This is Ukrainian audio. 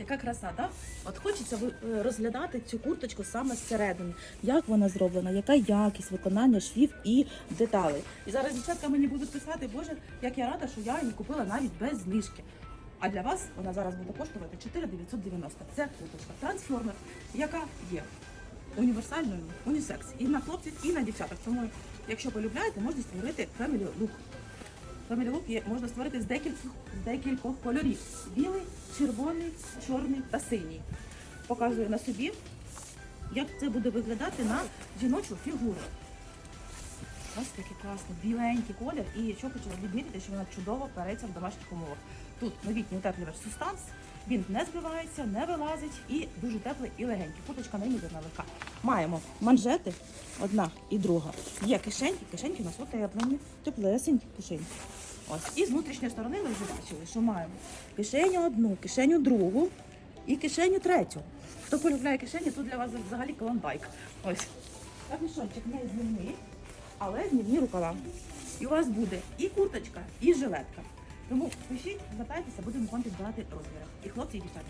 Яка краса, так? От хочеться е, розглядати цю курточку саме зсередини. Як вона зроблена, яка якість виконання швів і деталей. І зараз дівчатка мені будуть писати, боже, як я рада, що я її купила навіть без знижки. А для вас вона зараз буде коштувати 4990. Це курточка трансформер, яка є універсальною, унісекс і на хлопців, і на дівчаток. Тому, якщо полюбляєте, можна створити family look. Є, можна створити з декількох, з декількох кольорів: білий, червоний, чорний та синій. Показую на собі, як це буде виглядати на жіночу фігуру. Ось такий класний біленький колір. І що хочу відмітити, що вона чудово переться в домашніх умовах. Тут новітній утеплювач сустанс, він не збивається, не вилазить і дуже теплий і легенький. Куточка неймовірно легка. Маємо манжети, одна і друга. Є кишеньки, кишеньки у нас утеплені, теплесенькі кишеньки. Ось. І з внутрішньої сторони ми вже бачили, що маємо кишеню одну, кишеню другу і кишеню третю. Хто полюбляє кишені, тут для вас взагалі коломбайк. Ось. Капюшончик не знімний, але знімні рукава. І у вас буде і курточка, і жилетка. Тому пишіть, звертайтеся, будемо вам підбирати розміри. І хлопці, і дівчата.